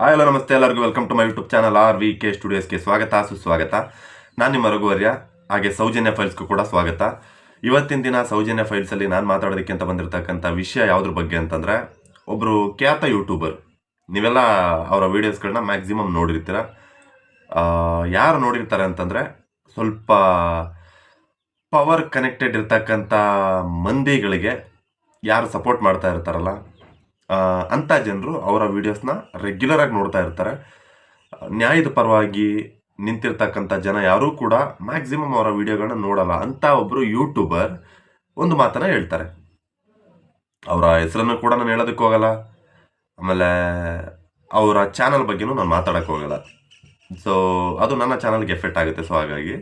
Hi hello ನಮಸ್ತೆ. ಎಲ್ಲರಿಗೂ welcome to my YouTube channel R V K ಸ್ಟುಡಿಯೋಸ್ಗೆ ಸ್ವಾಗತ, ಸುಸ್ವಾಗತ. ನಾನು ನಿಮ್ಮ ರಘುವರ್ಯ ಹಾಗೆ ಸೌಜನ್ಯ ಫೈಲ್ಸ್ಗೂ ಕೂಡ ಸ್ವಾಗತ. ಇವತ್ತಿನ ದಿನ ಸೌಜನ್ಯ ಫೈಲ್ಸಲ್ಲಿ ನಾನು ಮಾತಾಡೋದಕ್ಕೆ ಅಂತ ಬಂದಿರತಕ್ಕಂಥ ವಿಷಯ ಯಾವುದ್ರ ಬಗ್ಗೆ ಅಂತಂದರೆ ಒಬ್ಬರು ಖ್ಯಾತ ಯೂಟ್ಯೂಬರ್ ನೀವೆಲ್ಲ ಅವರ ವೀಡಿಯೋಸ್ಗಳನ್ನ ಮ್ಯಾಕ್ಸಿಮಮ್ ನೋಡಿರ್ತೀರ. ಯಾರು ನೋಡಿರ್ತಾರೆ ಅಂತಂದರೆ, ಸ್ವಲ್ಪ ಪವರ್ ಕನೆಕ್ಟೆಡ್ ಇರ್ತಕ್ಕಂಥ ಮಂದಿಗಳಿಗೆ ಯಾರು ಸಪೋರ್ಟ್ ಮಾಡ್ತಾ ಇರ್ತಾರಲ್ಲ ಅಂಥ ಜನರು ಅವರ ವೀಡಿಯೋಸ್ನ ರೆಗ್ಯುಲರ್ ಆಗಿ ನೋಡ್ತಾ ಇರ್ತಾರೆ. ನ್ಯಾಯದ ಪರವಾಗಿ ನಿಂತಿರ್ತಕ್ಕಂಥ ಜನ ಯಾರೂ ಕೂಡ ಮ್ಯಾಕ್ಸಿಮಮ್ ಅವರ ವಿಡಿಯೋಗಳನ್ನ ನೋಡಲ್ಲ. ಅಂತ ಒಬ್ಬರು ಯೂಟ್ಯೂಬರ್ ಒಂದು ಮಾತನ್ನ ಹೇಳ್ತಾರೆ. ಅವರ ಹೆಸರನ್ನು ಕೂಡ ನಾನು ಹೇಳೋದಕ್ಕೆ ಹೋಗಲ್ಲ. ಆಮೇಲೆ ಅವರ ಚಾನಲ್ ಬಗ್ಗೆನೂ ನಾನು ಮಾತಾಡೋಕ್ಕೆ ಹೋಗಲ್ಲ. ಸೊ ಅದು ನನ್ನ ಚಾನಲ್ಗೆ ಎಫೆಕ್ಟ್ ಆಗುತ್ತೆ. ಸೊ ಹಾಗಾಗಿ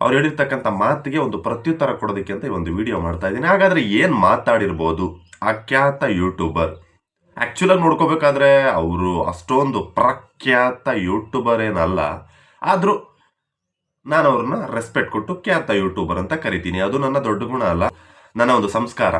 ಅವ್ರು ಹೇಳಿರ್ತಕ್ಕಂಥ ಮಾತಿಗೆ ಒಂದು ಪ್ರತ್ಯುತ್ತರ ಕೊಡೋದಕ್ಕೆ ಅಂತ ಈ ಒಂದು ವಿಡಿಯೋ ಮಾಡ್ತಾ ಇದ್ದೀನಿ. ಹಾಗಾದರೆ ಏನು ಮಾತಾಡಿರ್ಬೋದು? ಆ ಖ್ಯಾತ ಯೂಟ್ಯೂಬರ್ ಆ್ಯಕ್ಚುಲಾಗಿ ನೋಡ್ಕೋಬೇಕಾದ್ರೆ ಅವರು ಅಷ್ಟೊಂದು ಪ್ರಖ್ಯಾತ ಯೂಟ್ಯೂಬರ್ ಏನಲ್ಲ. ಆದರೂ ನಾನು ಅವ್ರನ್ನ ರೆಸ್ಪೆಕ್ಟ್ ಕೊಟ್ಟು ಖ್ಯಾತ ಯೂಟ್ಯೂಬರ್ ಅಂತ ಕರಿತೀನಿ. ಅದು ನನ್ನ ದೊಡ್ಡ ಗುಣ ಅಲ್ಲ. ನನ್ನ ಒಂದು ಸಂಸ್ಕಾರ.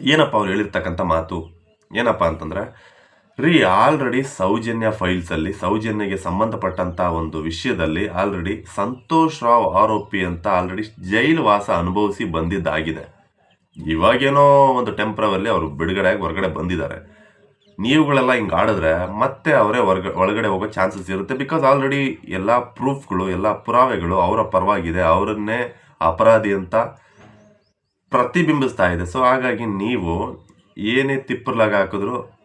ಏನಪ್ಪ ಅವ್ರು ಹೇಳಿರ್ತಕ್ಕಂಥ ಮಾತು? ಏನಪ್ಪ ಅಂತಂದ್ರೆ, ರೀ ಆಲ್ರೆಡಿ ಸೌಜನ್ಯ ಫೈಲ್ಸಲ್ಲಿ ಸೌಜನ್ಯಗೆ ಸಂಬಂಧಪಟ್ಟಂಥ ಒಂದು ವಿಷಯದಲ್ಲಿ ಆಲ್ರೆಡಿ ಸಂತೋಷ್ ರಾವ್ ಆರೋಪಿ ಅಂತ ಆಲ್ರೆಡಿ ಜೈಲು ವಾಸ ಅನುಭವಿಸಿ ಬಂದಿದ್ದಾಗಿದೆ. ಇವಾಗೇನೋ ಒಂದು ಟೆಂಪ್ರವಲ್ಲಿ ಅವರು ಬಿಡುಗಡೆಯಾಗಿ ಹೊರಗಡೆ ಬಂದಿದ್ದಾರೆ. ನೀವುಗಳೆಲ್ಲ ಹಿಂಗೆ ಆಡಿದ್ರೆ ಮತ್ತೆ ಅವರೇ ಹೊರಗ, ಒಳಗಡೆ ಹೋಗೋ ಚಾನ್ಸಸ್ ಇರುತ್ತೆ. ಬಿಕಾಸ್ ಆಲ್ರೆಡಿ ಎಲ್ಲ ಪ್ರೂಫ್ಗಳು ಎಲ್ಲ ಪುರಾವೆಗಳು ಅವರ ಪರವಾಗಿದೆ. ಅವರನ್ನೇ ಅಪರಾಧಿ ಅಂತ ಪ್ರತಿಬಿಂಬಿಸ್ತಾ ಇದೆ. ಸೊ ಹಾಗಾಗಿ ನೀವು ಏನೇ ತಿಪ್ಪರ್ಲಾಗ ಹಾಕಿದ್ರು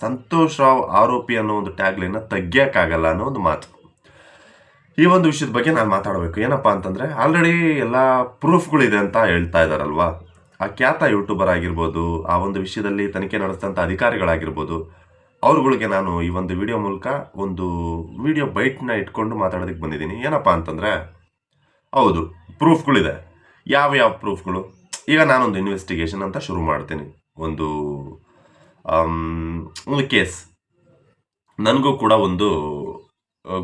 ಸಂತೋಷ್ ರಾವ್ ಆರೋಪಿ ಅನ್ನೋ ಒಂದು ಟ್ಯಾಗ್ಲೈನ್ನ ತೆಗಿಯೋಕ್ಕಾಗಲ್ಲ ಅನ್ನೋ ಒಂದು ಮಾತು. ಈ ಒಂದು ವಿಷಯದ ಬಗ್ಗೆ ನಾನು ಮಾತಾಡಬೇಕು. ಏನಪ್ಪ ಅಂತಂದರೆ ಆಲ್ರೆಡಿ ಎಲ್ಲ ಪ್ರೂಫ್ಗಳಿದೆ ಅಂತ ಹೇಳ್ತಾ ಇದ್ದಾರಲ್ವಾ ಆ ಖ್ಯಾತ ಯೂಟ್ಯೂಬರ್ ಆಗಿರ್ಬೋದು, ಆ ಒಂದು ವಿಷಯದಲ್ಲಿ ತನಿಖೆ ನಡೆಸಿದಂಥ ಅಧಿಕಾರಿಗಳಾಗಿರ್ಬೋದು, ಅವ್ರುಗಳಿಗೆ ನಾನು ಈ ಒಂದು ವಿಡಿಯೋ ಮೂಲಕ ಒಂದು ವಿಡಿಯೋ ಬೈಟ್ನ ಇಟ್ಕೊಂಡು ಮಾತಾಡೋದಕ್ಕೆ ಬಂದಿದ್ದೀನಿ. ಏನಪ್ಪ ಅಂತಂದರೆ, ಹೌದು, ಪ್ರೂಫ್ಗಳಿದೆ. ಯಾವ ಯಾವ ಪ್ರೂಫ್ಗಳು? ಈಗ ನಾನೊಂದು ಇನ್ವೆಸ್ಟಿಗೇಷನ್ ಅಂತ ಶುರು ಮಾಡ್ತೀನಿ. ಒಂದು ಒಂದು ಕೇಸ್ ನನಗೂ ಕೂಡ ಒಂದು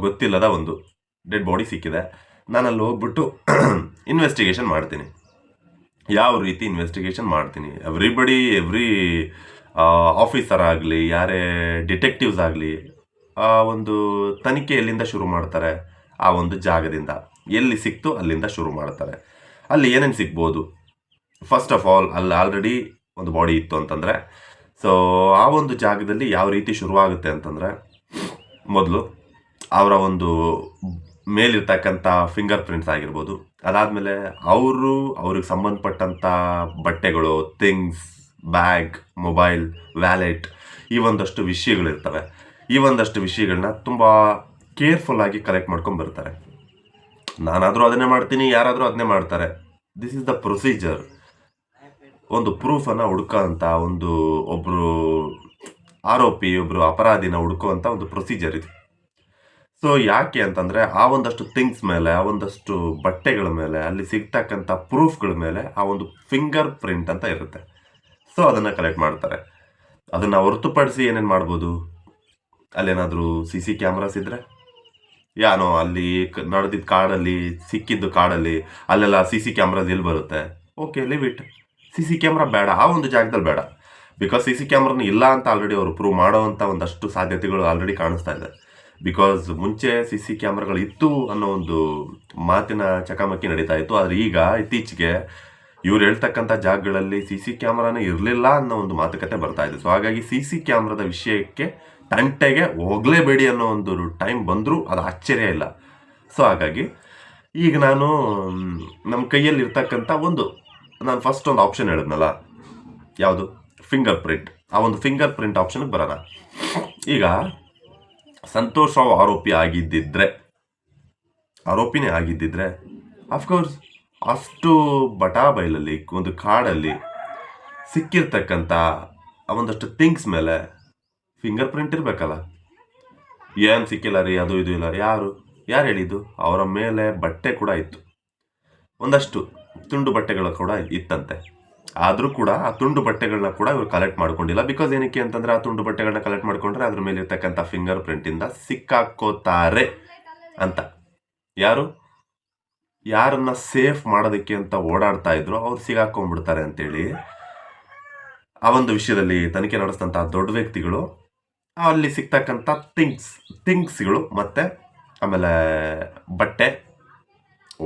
ಗೊತ್ತಿಲ್ಲದ ಒಂದು. ಡೆಡ್ ಬಾಡಿ ಸಿಕ್ಕಿದೆ. ನಾನು ಅಲ್ಲಿ ಹೋಗ್ಬಿಟ್ಟು ಇನ್ವೆಸ್ಟಿಗೇಷನ್ ಮಾಡ್ತೀನಿ. ಯಾವ ರೀತಿ ಇನ್ವೆಸ್ಟಿಗೇಷನ್ ಮಾಡ್ತೀನಿ? ಎವ್ರಿಬಡಿ ಎವ್ರಿ ಆಫೀಸರ್ ಆಗಲಿ, ಯಾರೇ ಡಿಟೆಕ್ಟಿವ್ಸ್ ಆಗಲಿ, ಆ ಒಂದು ತನಿಖೆ ಎಲ್ಲಿಂದ ಶುರು ಮಾಡ್ತಾರೆ? ಆ ಒಂದು ಜಾಗದಿಂದ. ಎಲ್ಲಿ ಸಿಕ್ತು, ಅಲ್ಲಿಂದ ಶುರು ಮಾಡ್ತಾರೆ. ಅಲ್ಲಿ ಏನೇನು ಸಿಗ್ಬೋದು? ಫಸ್ಟ್ ಆಫ್ ಆಲ್ ಅಲ್ಲಿ ಆಲ್ರೆಡಿ ಒಂದು ಬಾಡಿ ಇತ್ತು ಅಂತಂದರೆ. ಸೊ ಆ ಒಂದು ಜಾಗದಲ್ಲಿ ಯಾವ ರೀತಿ ಶುರುವಾಗುತ್ತೆ ಅಂತಂದರೆ, ಮೊದಲು ಅವರ ಒಂದು ಮೇಲಿರ್ತಕ್ಕಂಥ ಫಿಂಗರ್ ಪ್ರಿಂಟ್ಸ್ ಆಗಿರ್ಬೋದು. ಅದಾದಮೇಲೆ ಅವರು ಅವ್ರಿಗೆ ಸಂಬಂಧಪಟ್ಟಂಥ ಬಟ್ಟೆಗಳು ಥಿಂಗ್ಸ್ ಬ್ಯಾಗ್ ಮೊಬೈಲ್ ವ್ಯಾಲೆಟ್ ಈ ಒಂದಷ್ಟು ವಿಷಯಗಳಿರ್ತವೆ. ಈ ಒಂದಷ್ಟು ವಿಷಯಗಳನ್ನ ತುಂಬ ಕೇರ್ಫುಲ್ ಆಗಿ ಕಲೆಕ್ಟ್ ಮಾಡ್ಕೊಂಡು ಬರ್ತಾರೆ. ನಾನಾದರೂ ಅದನ್ನೇ ಮಾಡ್ತೀನಿ, ಯಾರಾದರೂ ಅದನ್ನೇ ಮಾಡ್ತಾರೆ. ದಿಸ್ ಇಸ್ ದ ಪ್ರೊಸೀಜರ್ ಒಂದು ಪ್ರೂಫನ್ನು ಹುಡ್ಕೋಂಥ ಒಂದು ಒಬ್ಬರು ಆರೋಪಿ ಒಬ್ಬರು ಅಪರಾಧಿನ ಹುಡ್ಕೋಂಥ ಒಂದು ಪ್ರೊಸೀಜರ್ ಇದು. ಸೊ ಯಾಕೆ ಅಂತಂದರೆ ಆ ಒಂದಷ್ಟು ಥಿಂಗ್ಸ್ ಮೇಲೆ, ಆ ಒಂದಷ್ಟು ಬಟ್ಟೆಗಳ ಮೇಲೆ, ಅಲ್ಲಿ ಸಿಗ್ತಕ್ಕಂಥ ಪ್ರೂಫ್ಗಳ ಮೇಲೆ ಆ ಒಂದು ಫಿಂಗರ್ ಪ್ರಿಂಟ್ ಅಂತ ಇರುತ್ತೆ. ಸೊ ಅದನ್ನು ಕಲೆಕ್ಟ್ ಮಾಡ್ತಾರೆ. ಅದನ್ನು ಹೊರತುಪಡಿಸಿ ಏನೇನು ಮಾಡ್ಬೋದು? ಅಲ್ಲೇನಾದರೂ ಸಿ ಸಿ ಕ್ಯಾಮ್ರಾಸ್ ಇದ್ದರೆ ಯಾನೋ ಅಲ್ಲಿ ನಡೆದಿದ್ದ ಕಾಡಲ್ಲಿ, ಸಿಕ್ಕಿದ್ದು ಕಾಡಲ್ಲಿ, ಅಲ್ಲೆಲ್ಲ ಸಿ ಸಿ ಕ್ಯಾಮ್ರಾಸ್ ಎಲ್ಲಿ ಬರುತ್ತೆ? Okay leave it C C camera ಬೇಡ. ಆ ಒಂದು ಜಾಗದಲ್ಲಿ ಬೇಡ. ಬಿಕಾಸ್ ಸಿ ಸಿ ಕ್ಯಾಮ್ರಾನ ಇಲ್ಲ ಅಂತ ಆಲ್ರೆಡಿ ಅವರು ಪ್ರೂವ್ ಮಾಡೋವಂಥ ಒಂದಷ್ಟು ಸಾಧ್ಯತೆಗಳು ಆಲ್ರೆಡಿ ಕಾಣಿಸ್ತಾ ಇದೆ. ಬಿಕಾಸ್ ಮುಂಚೆ ಸಿ ಸಿ ಕ್ಯಾಮ್ರಾಗಳು ಇತ್ತು ಅನ್ನೋ ಒಂದು ಮಾತಿನ ಚಕಮಕಿ ನಡೀತಾ ಇತ್ತು. ಆದರೆ ಈಗ ಇತ್ತೀಚೆಗೆ ಇವ್ರು ಹೇಳ್ತಕ್ಕಂಥ ಜಾಗಗಳಲ್ಲಿ ಸಿ ಸಿ ಕ್ಯಾಮ್ರಾನೇ ಇರಲಿಲ್ಲ ಅನ್ನೋ ಒಂದು ಮಾತುಕತೆ ಬರ್ತಾ ಇದೆ. ಸೊ ಹಾಗಾಗಿ ಸಿ ಸಿ ಕ್ಯಾಮ್ರಾದ ವಿಷಯಕ್ಕೆ ತಂಟೆಗೆ ಹೋಗಲೇಬೇಡಿ ಅನ್ನೋ ಒಂದು ಟೈಮ್ ಬಂದರೂ ಅದು ಆಶ್ಚರ್ಯ ಇಲ್ಲ. ಸೊ ಹಾಗಾಗಿ ಈಗ ನಾನು ನಮ್ಮ ಕೈಯಲ್ಲಿ ಇರ್ತಕ್ಕಂಥ ಒಂದು, ನಾನು ಫಸ್ಟ್ ಒಂದು ಆಪ್ಷನ್ ಹೇಳಿದ್ನಲ್ಲ? ಯಾವುದು? ಫಿಂಗರ್ ಪ್ರಿಂಟ್ ಆ ಒಂದು ಫಿಂಗರ್ ಪ್ರಿಂಟ್ ಆಪ್ಷನ್ಗೆ ಬರೋಣ. ಈಗ ಸಂತೋಷ್ ರಾವ್ ಆರೋಪಿ ಆಗಿದ್ದಿದ್ರೆ, ಆರೋಪಿನೇ ಆಗಿದ್ದಿದ್ರೆ ಅಫ್ಕೋರ್ಸ್ ಅಷ್ಟು ಬಟಾ ಬೈಲಲ್ಲಿ ಒಂದು ಕಾಡಲ್ಲಿ ಸಿಕ್ಕಿರ್ತಕ್ಕಂಥ ಒಂದಷ್ಟು ಥಿಂಗ್ಸ್ ಮೇಲೆ ಫಿಂಗರ್ ಪ್ರಿಂಟ್ ಇರಬೇಕಲ್ಲ. ಏನು ಸಿಕ್ಕಿಲ್ಲ ರೀ, ಅದು ಇದು ಇಲ್ಲ, ಯಾರು? ಯಾರು ಹೇಳಿದ್ದು? ಅವರ ಮೇಲೆ ಬಟ್ಟೆ ಕೂಡ ಇತ್ತು. ಒಂದಷ್ಟು ತುಂಡು ಬಟ್ಟೆಗಳು ಕೂಡ ಇತ್ತಂತೆ. ಆದರೂ ಕೂಡ ಆ ತುಂಡು ಬಟ್ಟೆಗಳನ್ನ ಕೂಡ ಇವರು ಕಲೆಕ್ಟ್ ಮಾಡ್ಕೊಂಡಿಲ್ಲ. ಬಿಕಾಸ್ ಏನಕ್ಕೆ ಅಂತಂದ್ರೆ ಆ ತುಂಡು ಬಟ್ಟೆಗಳನ್ನ ಕಲೆಕ್ಟ್ ಮಾಡ್ಕೊಂಡ್ರೆ ಅದ್ರ ಮೇಲೆ ಇರ್ತಕ್ಕಂಥ ಫಿಂಗರ್ ಪ್ರಿಂಟಿಂದ ಸಿಕ್ಕಾಕೋತಾರೆ ಅಂತ. ಯಾರು? ಯಾರನ್ನ ಸೇಫ್ ಮಾಡೋದಕ್ಕೆ ಅಂತ ಓಡಾಡ್ತಾ ಇದ್ರು ಅವ್ರು ಸಿಗಾಕೊಂಡ್ಬಿಡ್ತಾರೆ ಅಂತೇಳಿ. ಆ ಒಂದು ವಿಷಯದಲ್ಲಿ ತನಿಖೆ ನಡೆಸಿದಂಥ ದೊಡ್ಡ ವ್ಯಕ್ತಿಗಳು, ಅಲ್ಲಿ ಸಿಗ್ತಕ್ಕಂಥ ಥಿಂಗ್ಸ್ ಥಿಂಗ್ಸ್ಗಳು ಮತ್ತು ಆಮೇಲೆ ಬಟ್ಟೆ,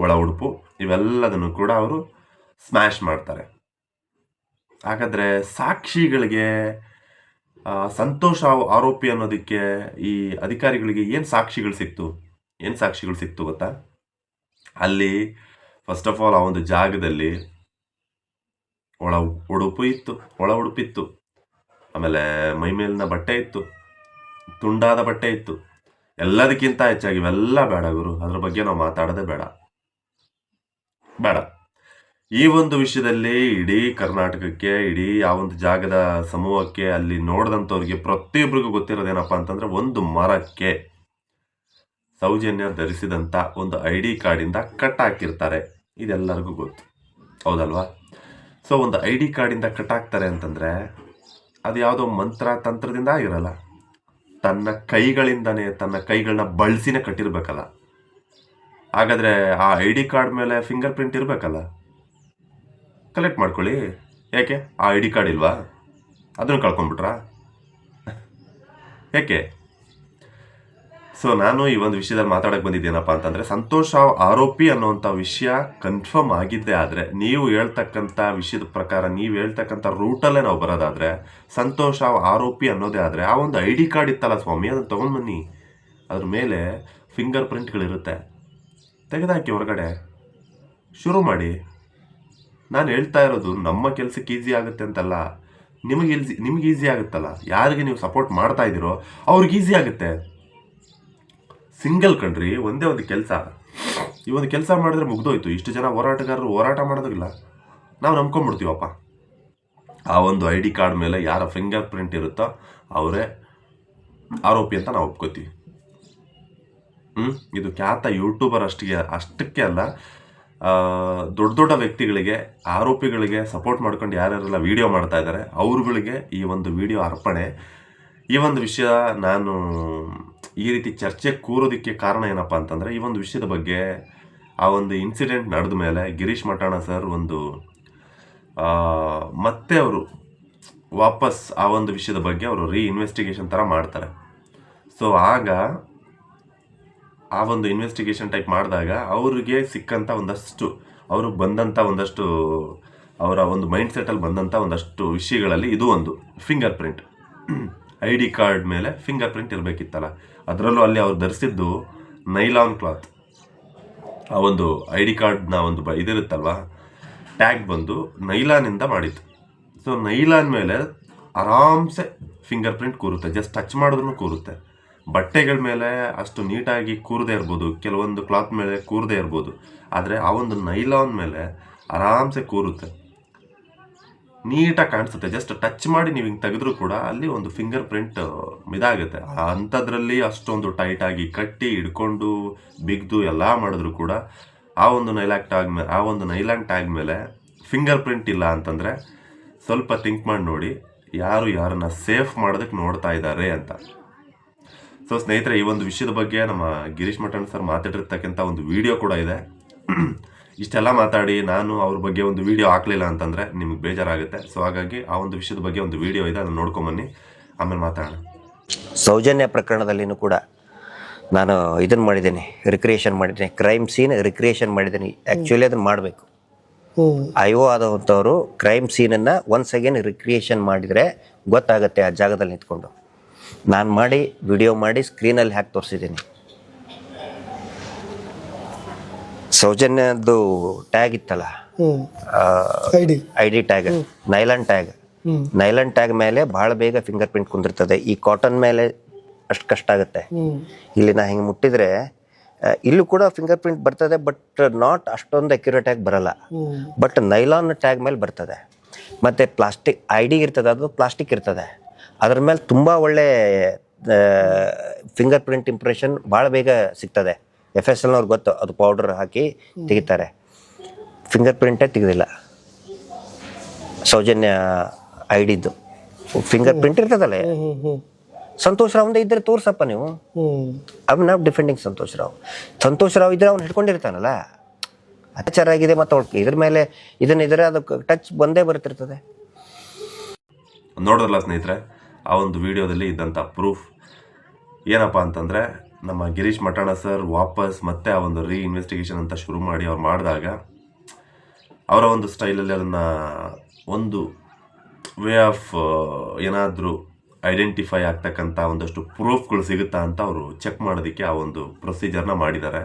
ಒಳ ಉಡುಪು, ಇವೆಲ್ಲದನ್ನು ಕೂಡ ಅವರು ಸ್ಮ್ಯಾಶ್ ಮಾಡ್ತಾರೆ. ಹಾಗಾದರೆ ಸಾಕ್ಷಿಗಳಿಗೆ ಸಂತೋಷ ಆರೋಪಿ ಅನ್ನೋದಕ್ಕೆ ಈ ಅಧಿಕಾರಿಗಳಿಗೆ ಏನು ಸಾಕ್ಷಿಗಳು ಸಿಕ್ತು? ಏನು ಸಾಕ್ಷಿಗಳು ಸಿಕ್ತು ಗೊತ್ತಾ? ಅಲ್ಲಿ ಫಸ್ಟ್ ಆಫ್ ಆಲ್ ಆ ಒಂದು ಜಾಗದಲ್ಲಿ ಒಳ ಉಡುಪು ಇತ್ತು, ಒಳ ಉಡುಪಿತ್ತು. ಆಮೇಲೆ ಮೈಮೇಲಿನ ಬಟ್ಟೆ ಇತ್ತು, ತುಂಡಾದ ಬಟ್ಟೆ ಇತ್ತು. ಎಲ್ಲದಕ್ಕಿಂತ ಹೆಚ್ಚಾಗಿ ಇವೆಲ್ಲ ಬೇಡ ಗುರು. ಅದ್ರ ಬಗ್ಗೆ ನಾವು ಮಾತಾಡೋದೇ ಬೇಡ. ಬೇಡ. ಈ ಒಂದು ವಿಷಯದಲ್ಲಿ ಇಡೀ ಕರ್ನಾಟಕಕ್ಕೆ, ಇಡೀ ಆ ಒಂದು ಜಾಗದ ಸಮೂಹಕ್ಕೆ, ಅಲ್ಲಿ ನೋಡಿದಂಥವ್ರಿಗೆ ಪ್ರತಿಯೊಬ್ಬರಿಗೂ ಗೊತ್ತಿರೋದೇನಪ್ಪ ಅಂತಂದ್ರೆ ಒಂದು ಮರಕ್ಕೆ ಸೌಜನ್ಯ ಧರಿಸಿದಂಥ ಒಂದು ಐ ಡಿ ಕಾರ್ಡಿಂದ ಕಟ್ ಹಾಕಿರ್ತಾರೆ. ಇದೆಲ್ಲರಿಗೂ ಗೊತ್ತು. ಹೌದಲ್ವಾ? ಸೊ ಒಂದು ಐ ಡಿ ಕಾರ್ಡಿಂದ ಕಟ್ ಹಾಕ್ತಾರೆ ಅಂತಂದರೆ ಅದು ಯಾವುದೋ ಮಂತ್ರ ತಂತ್ರದಿಂದ ಆಗಿರಲ್ಲ ತನ್ನ ಕೈಗಳಿಂದನೇ, ತನ್ನ ಕೈಗಳನ್ನ ಬಳಸಿನೇ ಕಟ್ಟಿರ್ಬೇಕಲ್ಲ. ಹಾಗಾದರೆ ಆ ಐ ಡಿ ಕಾರ್ಡ್ ಮೇಲೆ ಫಿಂಗರ್ ಪ್ರಿಂಟ್ ಇರಬೇಕಲ್ಲ. ಕಲೆಕ್ಟ್ ಮಾಡ್ಕೊಳ್ಳಿ. ಯಾಕೆ ಆ ಐ ಡಿ ಕಾರ್ಡ್ ಇಲ್ವಾ? ಅದನ್ನು ಕಳ್ಕೊಂಡ್ಬಿಟ್ರಾ? ಯಾಕೆ ಸೊ ನಾನು ಈ ಒಂದು ವಿಷಯದಲ್ಲಿ ಮಾತಾಡಕ್ಕೆ ಬಂದಿದ್ದೇನಪ್ಪ ಅಂತಂದರೆ, ಸಂತೋಷ ಆರೋಪಿ ಅನ್ನುವಂಥ ವಿಷಯ ಕನ್ಫರ್ಮ್ ಆಗಿದ್ದೇ ಆದರೆ, ನೀವು ಹೇಳ್ತಕ್ಕಂಥ ವಿಷಯದ ಪ್ರಕಾರ, ನೀವು ಹೇಳ್ತಕ್ಕಂಥ ರೂಟಲ್ಲೇ ನಾವು ಬರೋದಾದರೆ, ಸಂತೋಷ ಆರೋಪಿ ಅನ್ನೋದೇ ಆದರೆ, ಆ ಒಂದು ಐ ಡಿ ಕಾರ್ಡ್ ಇತ್ತಲ್ಲ ಸ್ವಾಮಿ, ಅದನ್ನು ತೊಗೊಂಡು ಬನ್ನಿ. ಅದ್ರ ಮೇಲೆ ಫಿಂಗರ್ ಪ್ರಿಂಟ್ಗಳಿರುತ್ತೆ ತೆಗೆದಾಕಿ ಹೊರಗಡೆ. ಶುರು ಮಾಡಿ. ನಾನು ಹೇಳ್ತಾ ಇರೋದು ನಮ್ಮ ಕೆಲಸಕ್ಕೆ ಈಸಿ ಆಗುತ್ತೆ ಅಂತಲ್ಲ, ನಿಮಗೆ ಈಸಿ ನಿಮ್ಗೆ ಈಸಿ ಆಗುತ್ತಲ್ಲ? ಯಾರಿಗೆ ನೀವು ಸಪೋರ್ಟ್ ಮಾಡ್ತಾ ಇದ್ದೀರೋ, ಅವ್ರಿಗೆ ಈಸಿ ಆಗುತ್ತೆ. ಸಿಂಗಲ್ ಕಣ್ರಿ, ಒಂದೇ ಒಂದು ಕೆಲಸ. ಈ ಒಂದು ಕೆಲಸ ಮಾಡಿದ್ರೆ ಮುಗ್ದೋಯ್ತು. ಇಷ್ಟು ಜನ ಹೋರಾಟಗಾರರು ಹೋರಾಟ ಮಾಡೋದಿಲ್ಲ. ನಾವು ನಂಬ್ಕೊಂಡ್ಬಿಡ್ತೀವಪ್ಪ ಆ ಒಂದು ಐ ಡಿ ಕಾರ್ಡ್ ಮೇಲೆ ಯಾರ ಫಿಂಗರ್ ಪ್ರಿಂಟ್ ಇರುತ್ತೋ, ಅವರೇ ಆರೋಪಿ ಅಂತ ನಾವು ಒಪ್ಕೋತೀವಿ. ಹ್ಞೂ ಇದು ಖ್ಯಾತ ಯೂಟ್ಯೂಬರ್ ಅಷ್ಟಿಗೆ ಅಷ್ಟಕ್ಕೆ ಅಲ್ಲ ದೊಡ್ಡ ದೊಡ್ಡ ವ್ಯಕ್ತಿಗಳಿಗೆ, ಆರೋಪಿಗಳಿಗೆ ಸಪೋರ್ಟ್ ಮಾಡ್ಕೊಂಡು ಯಾರ್ಯಾರೆಲ್ಲ ವಿಡಿಯೋ ಮಾಡ್ತಾ ಇದ್ದಾರೆ, ಅವ್ರುಗಳಿಗೆ ಈ ಒಂದು ವಿಡಿಯೋ ಅರ್ಪಣೆ. ಈ ಒಂದು ವಿಷಯ ನಾನು ಈ ರೀತಿ ಚರ್ಚೆ ಕೂರೋದಕ್ಕೆ ಕಾರಣ ಏನಪ್ಪ ಅಂತಂದರೆ, ಈ ಒಂದು ವಿಷಯದ ಬಗ್ಗೆ ಆ ಒಂದು ಇನ್ಸಿಡೆಂಟ್ ನಡೆದ ಮೇಲೆ ಗಿರೀಶ್ ಮಠಾಣ ಸರ್ ಒಂದು ಮತ್ತೆ ಅವರು ವಾಪಸ್ ಆ ಒಂದು ವಿಷಯದ ಬಗ್ಗೆ ಅವರು ರೀ ಇನ್ವೆಸ್ಟಿಗೇಷನ್ ಥರ ಮಾಡ್ತಾರೆ. ಸೊ ಆಗ ಆ ಒಂದು ಇನ್ವೆಸ್ಟಿಗೇಷನ್ ಟೈಪ್ ಮಾಡಿದಾಗ ಅವ್ರಿಗೆ ಸಿಕ್ಕಂಥ ಒಂದಷ್ಟು, ಅವ್ರಿಗೆ ಬಂದಂಥ ಒಂದಷ್ಟು, ಅವರ ಒಂದು ಮೈಂಡ್ ಸೆಟ್ಟಲ್ಲಿ ಬಂದಂಥ ಒಂದಷ್ಟು ವಿಷಯಗಳಲ್ಲಿ ಇದು ಒಂದು finger print I D card ಮೇಲೆ ಫಿಂಗರ್ ಪ್ರಿಂಟ್ ಇರಬೇಕಿತ್ತಲ್ಲ, ಅದರಲ್ಲೂ ಅಲ್ಲಿ ಅವ್ರು ಧರಿಸಿದ್ದು ನೈಲಾನ್ ಕ್ಲಾತ್ ಆ ಒಂದು ಐ ಡಿ ಕಾರ್ಡ್ನ ಒಂದು ಬ, ಇದಿರುತ್ತಲ್ವಾ ಟ್ಯಾಗ್ ಬಂದು ನೈಲಾನಿಂದ ಮಾಡಿತ್ತು. ಸೊ ನೈಲಾನ್ ಮೇಲೆ ಆರಾಮ್ಸೆ ಫಿಂಗರ್ ಪ್ರಿಂಟ್ ಕೂರುತ್ತೆ ಜಸ್ಟ್ ಟಚ್ ಮಾಡಿದ್ರೂ ಕೂರುತ್ತೆ. ಬಟ್ಟೆಗಳ ಮೇಲೆ ಅಷ್ಟು ನೀಟಾಗಿ ಕೂರದೇ ಇರ್ಬೋದು. ಕೆಲವೊಂದು ಕ್ಲಾತ್ ಮೇಲೆ ಕೂರದೇ ಇರ್ಬೋದು. ಆದರೆ ಆ ಒಂದು ನೈಲಾನ್ ಮೇಲೆ ಆರಾಮ್ಸೆ ಕೂರುತ್ತೆ. ನೀಟಾಗಿ ಕಾಣಿಸುತ್ತೆ. ಜಸ್ಟ್ ಟಚ್ ಮಾಡಿ ನೀವು ಹಿಂಗೆ ತೆಗೆದ್ರೂ ಕೂಡ ಅಲ್ಲಿ ಒಂದು ಫಿಂಗರ್ ಪ್ರಿಂಟ್ ಇದಾಗುತ್ತೆ. ಅಂಥದ್ರಲ್ಲಿ ಅಷ್ಟೊಂದು ಟೈಟಾಗಿ ಕಟ್ಟಿ ಹಿಡ್ಕೊಂಡು ಬಿಗ್ದು ಎಲ್ಲ ಮಾಡಿದ್ರು ಕೂಡ ಆ ಒಂದು ನೈಲಾಕ್ ಟ್ಯಾಗ್ ಮೇಲೆ ಆ ಒಂದು ನೈಲಾನ್ ಟ್ಯಾಗ್ ಮೇಲೆ ಫಿಂಗರ್ ಪ್ರಿಂಟ್ ಇಲ್ಲ ಅಂತಂದರೆ ಸ್ವಲ್ಪ ಥಿಂಕ್ ಮಾಡಿ ನೋಡಿ ಯಾರು ಯಾರನ್ನ ಸೇಫ್ ಮಾಡೋದಕ್ಕೆ ನೋಡ್ತಾ ಇದ್ದಾರೆ ಅಂತ. ಸೊ ಸ್ನೇಹಿತರೆ ಈ ಒಂದು ವಿಷಯದ ಬಗ್ಗೆ ನಮ್ಮ ಗಿರೀಶ್ ಮಠನ್ ಸರ್ ಮಾತಾಡಿರ್ತಕ್ಕಂಥ ಒಂದು ವಿಡಿಯೋ ಕೂಡ ಇದೆ. ಇಷ್ಟೆಲ್ಲ ಮಾತಾಡಿ ನಾನು ಅವ್ರ ಬಗ್ಗೆ ಒಂದು ವಿಡಿಯೋ ಹಾಕ್ಲಿಲ್ಲ ಅಂತಂದರೆ ನಿಮ್ಗೆ ಬೇಜಾರಾಗುತ್ತೆ. ಸೊ ಹಾಗಾಗಿ ಆ ಒಂದು ವಿಷಯದ ಬಗ್ಗೆ ಒಂದು ವಿಡಿಯೋ ಇದೆ ಅದನ್ನು ನೋಡ್ಕೊಂಬನ್ನಿ ಆಮೇಲೆ ಮಾತಾಡೋಣ. ಸೌಜನ್ಯ ಪ್ರಕರಣದಲ್ಲಿನೂ ಕೂಡ ನಾನು ಇದನ್ನು ಮಾಡಿದ್ದೀನಿ ರಿಕ್ರಿಯೇಷನ್ ಮಾಡಿದ್ದೀನಿ ಕ್ರೈಮ್ ಸೀನ್ ರಿಕ್ರಿಯೇಷನ್ ಮಾಡಿದ್ದೀನಿ. ಆ್ಯಕ್ಚುಲಿ ಅದನ್ನು ಮಾಡಬೇಕು. ಐ ಆದಂಥವ್ರು ಆದಂಥವರು ಕ್ರೈಮ್ ಸೀನನ್ನು ಒನ್ಸ್ ಅಗೇನ್ ರಿಕ್ರಿಯೇಷನ್ ಮಾಡಿದರೆ ಗೊತ್ತಾಗುತ್ತೆ ಆ ಜಾಗದಲ್ಲಿ ನಿಂತ್ಕೊಂಡು. ನಾನು ಮಾಡಿ ವಿಡಿಯೋ ಮಾಡಿ ಸ್ಕ್ರೀನಲ್ಲಿ ಹಾಕಿ ತೋರಿಸಿದ್ದೀನಿ. ಸೌಜನ್ಯದ್ದು ಟ್ಯಾಗ್ ಇತ್ತಲ್ಲ? ID I D tag nylon tag nylon tag ಮೇಲೆ ಭಾಳ ಬೇಗ ಫಿಂಗರ್ ಪ್ರಿಂಟ್ ಕುಂದಿರ್ತದೆ. ಈ ಕಾಟನ್ ಮೇಲೆ ಅಷ್ಟು ಕಷ್ಟ ಆಗುತ್ತೆ. ಇಲ್ಲಿ ನಾ ಹಿಂಗೆ ಮುಟ್ಟಿದ್ರೆ ಇಲ್ಲೂ ಕೂಡ ಫಿಂಗರ್ ಪ್ರಿಂಟ್ ಬರ್ತದೆ ಬಟ್ ನಾಟ್ ಅಷ್ಟೊಂದು ಅಕ್ಯುರೇಟ್ ಆಗಿ ಬರಲ್ಲ. ಬಟ್ ನೈಲಾನ್ ಟ್ಯಾಗ್ ಮೇಲೆ ಬರ್ತದೆ. ಮತ್ತೆ ಪ್ಲಾಸ್ಟಿಕ್ ಐ ಡಿ ಇರ್ತದೆ ಅದು ಪ್ಲಾಸ್ಟಿಕ್ ಇರ್ತದೆ. ಅದ್ರ ಮೇಲೆ ತುಂಬ ಒಳ್ಳೆ ಫಿಂಗರ್ ಪ್ರಿಂಟ್ ಇಂಪ್ರೆಷನ್ ಭಾಳ ಬೇಗ ಸಿಗ್ತದೆ. ಎಫ್ ಎಸ್ ಎಲ್ನವ್ರಿಗೆ ಗೊತ್ತು ಅದು ಪೌಡರ್ ಹಾಕಿ ತೆಗಿತಾರೆ. ಫಿಂಗರ್ ಪ್ರಿಂಟೇ ತೆಗೆದಿಲ್ಲ. ಸೌಜನ್ಯ ಐ ಡಿದ್ದು ಫಿಂಗರ್ ಪ್ರಿಂಟ್ ಇರ್ತದಲ್ಲ ಸಂತೋಷ್ ರಾವ್ ಇದ್ರೆ ತೋರ್ಸಪ್ಪ ನೀವು. I not defending Santosh Rao. Santosh Rao ಇದ್ರೆ ಅವ್ನು ಹಿಡ್ಕೊಂಡಿರ್ತಾನಲ್ಲ? ಅತ್ಯಾಚಾರ ಆಗಿದೆ ಮತ್ತು ಅವ್ಳು ಇದ್ರ ಮೇಲೆ ಇದನ್ನ ಇದ್ರೆ ಅದು ಟಚ್ ಬಂದೇ ಬರ್ತಿರ್ತದೆ. ನೋಡಿದ್ರಲ್ಲ ಸ್ನೇಹಿತರೆ ಆ ಒಂದು ವಿಡಿಯೋದಲ್ಲಿ ಇದ್ದಂಥ ಪ್ರೂಫ್ ಏನಪ್ಪ ಅಂತಂದರೆ, ನಮ್ಮ ಗಿರೀಶ್ ಮಠಣ ಸರ್ ವಾಪಸ್ ಮತ್ತೆ ಆ ಒಂದು ರೀ ಇನ್ವೆಸ್ಟಿಗೇಷನ್ ಅಂತ ಶುರು ಮಾಡಿ ಅವ್ರು ಮಾಡಿದಾಗ, ಅವರ ಒಂದು ಸ್ಟೈಲಲ್ಲಿ ಅದನ್ನು ಒಂದು ವೇ ಆಫ್ ಏನಾದರೂ ಐಡೆಂಟಿಫೈ ಆಗ್ತಕ್ಕಂಥ ಒಂದಷ್ಟು ಪ್ರೂಫ್ಗಳು ಸಿಗುತ್ತಾ ಅಂತ ಅವರು ಚೆಕ್ ಮಾಡೋದಕ್ಕೆ ಆ ಒಂದು ಪ್ರೊಸೀಜರ್ನ ಮಾಡಿದ್ದಾರೆ,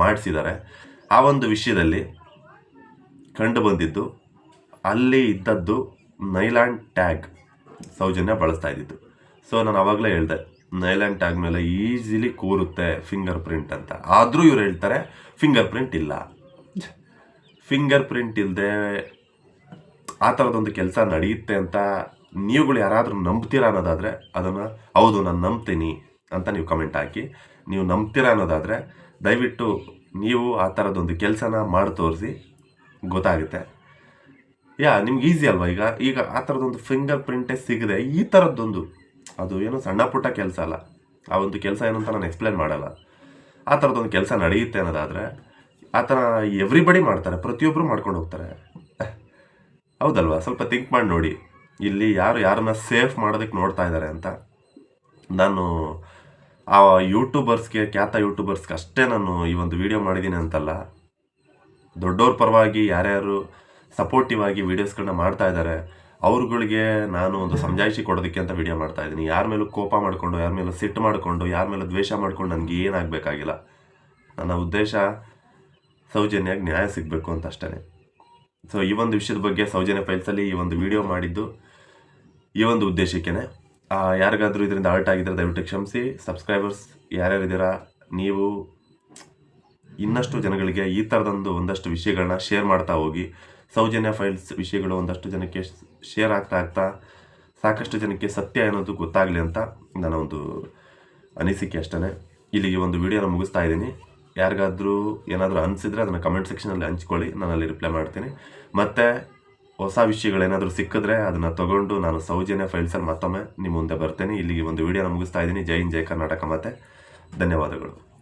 ಮಾಡಿಸಿದ್ದಾರೆ. ಆ ಒಂದು ವಿಷಯದಲ್ಲಿ ಕಂಡು ಬಂದಿದ್ದು, ಅಲ್ಲಿ ಇದ್ದದ್ದು ನೈಲ್ಯಾಂಡ್ ಟ್ಯಾಗ್ ಸೌಜನ್ಯ ಬಳಸ್ತಾ ಇದ್ದಿದ್ದು. ಸೊ ನಾನು ಅವಾಗಲೇ ಹೇಳ್ದೆ ನೈಲನ್ ಟ್ಯಾಗ್ ಮೇಲೆ ಈಸಿಲಿ ಕೂರುತ್ತೆ ಫಿಂಗರ್ ಪ್ರಿಂಟ್ ಅಂತ. ಆದರೂ ಇವ್ರು ಹೇಳ್ತಾರೆ ಫಿಂಗರ್ ಪ್ರಿಂಟ್ ಇಲ್ಲ. ಫಿಂಗರ್ ಪ್ರಿಂಟ್ ಇಲ್ಲದೆ ಆ ಥರದೊಂದು ಕೆಲಸ ನಡೆಯುತ್ತೆ ಅಂತ ನೀವುಗಳು ಯಾರಾದರೂ ನಂಬ್ತೀರಾ ಅನ್ನೋದಾದರೆ ಅದನ್ನು, ಹೌದು, ನಾನು ನಂಬ್ತೀನಿ ಅಂತ ನೀವು ಕಮೆಂಟ್ ಹಾಕಿ. ನೀವು ನಂಬ್ತೀರಾ ಅನ್ನೋದಾದರೆ ದಯವಿಟ್ಟು ನೀವು ಆ ಥರದೊಂದು ಕೆಲಸನ ಮಾಡಿ ತೋರಿಸಿ ಗೊತ್ತಾಗುತ್ತೆ. ಯಾ, ನಿಮ್ಗೆ ಈಸಿ ಅಲ್ವಾ? ಈಗ ಈಗ ಆ ಥರದೊಂದು ಫಿಂಗರ್ ಪ್ರಿಂಟೇ ಸಿಗದೆ ಈ ಥರದ್ದೊಂದು ಅದು ಏನು ಸಣ್ಣ ಪುಟ್ಟ ಕೆಲಸ ಅಲ್ಲ. ಆ ಒಂದು ಕೆಲಸ ಏನಂತ ನಾನು ಎಕ್ಸ್ಪ್ಲೇನ್ ಮಾಡಲ್ಲ. ಆ ಥರದೊಂದು ಕೆಲಸ ನಡೆಯುತ್ತೆ ಅನ್ನೋದಾದರೆ, ಆ ಥರ ಎವ್ರಿಬಡಿ ಮಾಡ್ತಾರೆ ಪ್ರತಿಯೊಬ್ಬರು ಮಾಡ್ಕೊಂಡು ಹೋಗ್ತಾರೆ. ಹೌದಲ್ವಾ? ಸ್ವಲ್ಪ ಥಿಂಕ್ ಮಾಡಿ ನೋಡಿ. ಇಲ್ಲಿ ಯಾರು ಯಾರನ್ನ ಸೇಫ್ ಮಾಡೋದಕ್ಕೆ ನೋಡ್ತಾ ಇದ್ದಾರೆ ಅಂತ. ನಾನು ಆ ಯೂಟ್ಯೂಬರ್ಸ್ಗೆ ಖ್ಯಾತ ಯೂಟ್ಯೂಬರ್ಸ್ಗೆ ಅಷ್ಟೇ ನಾನು ಈ ಒಂದು ವಿಡಿಯೋ ಮಾಡಿದ್ದೀನಿ ಅಂತಲ್ಲ. ದೊಡ್ಡವ್ರ ಪರವಾಗಿ ಯಾರ್ಯಾರು ಸಪೋರ್ಟಿವ್ ಆಗಿ ವೀಡಿಯೋಸ್ಗಳನ್ನ ಮಾಡ್ತಾ ಇದ್ದಾರೆ ಅವ್ರುಗಳಿಗೆ ನಾನು ಒಂದು ಸಮಜಾಯಿಷಿ ಕೊಡೋದಕ್ಕೆ ಅಂತ ವಿಡಿಯೋ ಮಾಡ್ತಾ ಇದ್ದೀನಿ. ಯಾರ ಮೇಲೂ ಕೋಪ ಮಾಡಿಕೊಂಡು, ಯಾರ ಮೇಲೂ ಸಿಟ್ಟು ಮಾಡಿಕೊಂಡು, ಯಾರ ಮೇಲೂ ದ್ವೇಷ ಮಾಡ್ಕೊಂಡು ನನಗೆ ಏನಾಗಬೇಕಾಗಿಲ್ಲ. ನನ್ನ ಉದ್ದೇಶ ಸೌಜನ್ಯಾಗಿ ನ್ಯಾಯ ಸಿಗಬೇಕು ಅಂತ ಅಷ್ಟೇ ಸೊ ಈ ಒಂದು ವಿಷಯದ ಬಗ್ಗೆ ಸೌಜನ್ಯ ಫೈಲ್ಸಲ್ಲಿ ಈ ಒಂದು ವಿಡಿಯೋ ಮಾಡಿದ್ದು ಈ ಒಂದು ಉದ್ದೇಶಕ್ಕೇ ಯಾರಿಗಾದರೂ ಇದರಿಂದ ಅಲರ್ಟ್ ಆಗಿದ್ದರೆ ದಯವಿಟ್ಟು ಕ್ಷಮಿಸಿ. ಸಬ್ಸ್ಕ್ರೈಬರ್ಸ್ ಯಾರ್ಯಾರಿದ್ದೀರಾ ನೀವು ಇನ್ನಷ್ಟು ಜನಗಳಿಗೆ ಈ ಥರದೊಂದು ಒಂದಷ್ಟು ವಿಷಯಗಳನ್ನ ಶೇರ್ ಮಾಡ್ತಾ ಹೋಗಿ. ಸೌಜನ್ಯ ಫೈಲ್ಸ್ ವಿಷಯಗಳು ಒಂದಷ್ಟು ಜನಕ್ಕೆ ಶೇರ್ ಆಗ್ತಾ ಆಗ್ತಾ ಸಾಕಷ್ಟು ಜನಕ್ಕೆ ಸತ್ಯ ಅನ್ನೋದು ಗೊತ್ತಾಗಲಿ ಅಂತ ನನ್ನ ಒಂದು ಅನಿಸಿಕೆ ಅಷ್ಟೇ ಇಲ್ಲಿಗೆ ಒಂದು ವಿಡಿಯೋನ ಮುಗಿಸ್ತಾ ಇದ್ದೀನಿ. ಯಾರಿಗಾದರೂ ಏನಾದರೂ ಅನಿಸಿದರೆ ಅದನ್ನು ಕಮೆಂಟ್ ಸೆಕ್ಷನಲ್ಲಿ ಹಂಚ್ಕೊಳ್ಳಿ ಅಲ್ಲಿ ರಿಪ್ಲೈ ಮಾಡ್ತೀನಿ. ಮತ್ತು ಹೊಸ ವಿಷಯಗಳೇನಾದರೂ ಸಿಕ್ಕಿದ್ರೆ ಅದನ್ನು ತಗೊಂಡು ನಾನು ಸೌಜನ್ಯ ಫೈಲ್ಸಲ್ಲಿ ಮತ್ತೊಮ್ಮೆ ನಿಮ್ಮ ಮುಂದೆ ಬರ್ತೇನೆ. ಇಲ್ಲಿಗೆ ಒಂದು ವಿಡಿಯೋನ ಮುಗಿಸ್ತಾ ಇದ್ದೀನಿ. ಜೈ ಹಿಂದ್, ಜೈ ಕರ್ನಾಟಕ ಮತ್ತೆ ಧನ್ಯವಾದಗಳು.